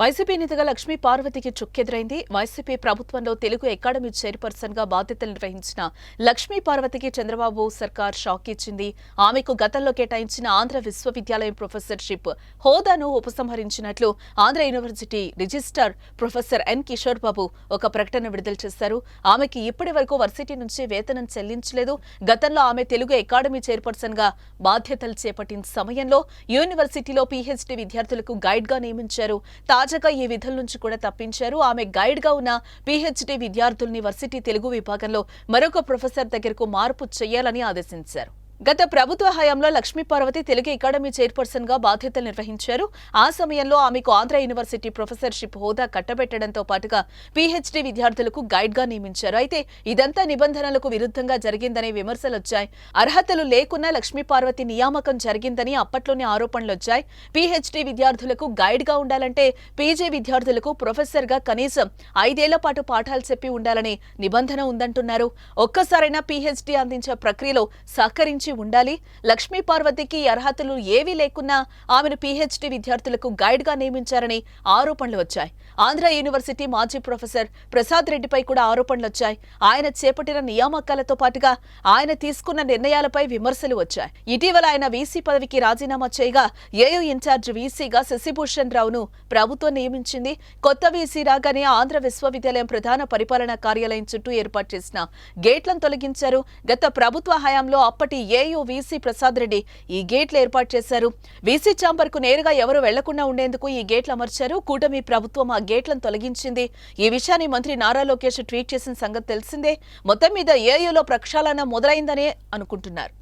YCP నేతగా లక్ష్మీ పార్వతికి చుక్కెదురైంది. YCP ప్రభుత్వంలో తెలుగు అకాడమీ చైర్పర్సన్గా బాధ్యతలు నిర్వహించిన లక్ష్మీ పార్వతికి చంద్రబాబు సర్కార్ షాక్ ఇచ్చింది. ఆమెకు గతంలో కేటాయించిన ఆంధ్ర విశ్వవిద్యాలయం ప్రొఫెసర్షిప్ హోదాను ఉపసంహరించినట్లు Andhra university registrar professor N Kishore Babu ఒక ప్రకటన విడుదల చేశారు. ఆమెకి ఇప్పటి వరకు వర్సిటీ నుంచి వేతనం చెల్లించలేదు. గతంలో ఆమె తెలుగు అకాడమీ చైర్పర్సన్గా బాధ్యతలు చేపట్టిన సమయంలో యూనివర్సిటీలో పీహెచ్డీ విద్యార్థులకు గైడ్గా నియమించారు తాజాగా ఈ విధుల నుంచి కూడా తప్పించారు. ఆమె గైడ్గా ఉన్న పీహెచ్డీ విద్యార్థుల్ని వర్సిటీ తెలుగు విభాగంలో మరొక ప్రొఫెసర్ దగ్గరకు మార్పు చేయాలని ఆదేశించారు. గత ప్రభుత్వ హయాంలో లక్ష్మీ పార్వతి తెలుగు అకాడమీ చైర్పర్సన్గా బాధ్యతలు నిర్వహించారు. ఆ సమయంలో ఆమెకు ఆంధ్ర యూనివర్సిటీ ప్రొఫెసర్షిప్ హోదా కట్టబెట్టడంతో పాటుగా పీహెచ్డీ విద్యార్థులకు గైడ్గా నియమించారు. అయితే ఇదంతా నిబంధనలకు విరుద్ధంగా జరిగిందనే విమర్శలు వచ్చాయి. అర్హతలు లేకున్నా లక్ష్మీ పార్వతి నియామకం జరిగిందని అప్పట్లోనే ఆరోపణలు వచ్చాయి. పీహెచ్డీ విద్యార్థులకు గైడ్గా ఉండాలంటే పీజీ విద్యార్థులకు ప్రొఫెసర్గా కనీసం ఐదేళ్ళ పాటు పాఠాలు చెప్పి ఉండాలనే నిబంధన ఉందంటున్నారు. ఒక్కసారైనా పీహెచ్డీ అందించే ప్రక్రియలో సహకరించి ఉండాలి. లక్ష్మీ పార్వతికి అర్హతలు ఏవీ లేకున్నా ఆమెను పీహెచ్డీ విద్యార్థులకు గైడ్గా నియమించారని ఆరోపణలు వచ్చాయి. ఆంధ్ర యూనివర్సిటీ మాజీ ప్రొఫెసర్ ప్రసాద్ రెడ్డిపై కూడా ఆరోపణలు వచ్చాయి. ఆయన చేపట్టిన నియామకాలతో పాటుగా ఆయన తీసుకున్న నిర్ణయాలపై విమర్శలు వచ్చాయి. ఇటీవల ఆయన వీసీ పదవికి రాజీనామా చేయగా ఏయూ ఇన్ఛార్జ్ వీసీగా శశిభూషణ్ రావును ప్రభుత్వం నియమించింది. కొత్త వీసీ రాగానే ఆంధ్ర విశ్వవిద్యాలయం ప్రధాన పరిపాలనా కార్యాలయం చుట్టూ ఏర్పాటు చేసిన గేట్లను తొలగించారు. గత ప్రభుత్వ హయాంలో అప్పటి ఏ ఏయూ వీసీ ప్రసాద్ రెడ్డి ఈ గేట్లు ఏర్పాటు చేశారు. వీసీ ఛాంబర్కు నేరుగా ఎవరు వెళ్ళకుండా ఉండేందుకు ఈ గేట్లు అమర్చారు. కూటమి ప్రభుత్వం ఆ గేట్లను తొలగించింది. ఈ విషయాన్ని మంత్రి నారా లోకేష్ ట్వీట్ చేసిన సంగతి తెలిసిందే. మొత్తం మీద ఏయూలో ప్రక్షాళన మొదలైందనే అనుకుంటున్నారు.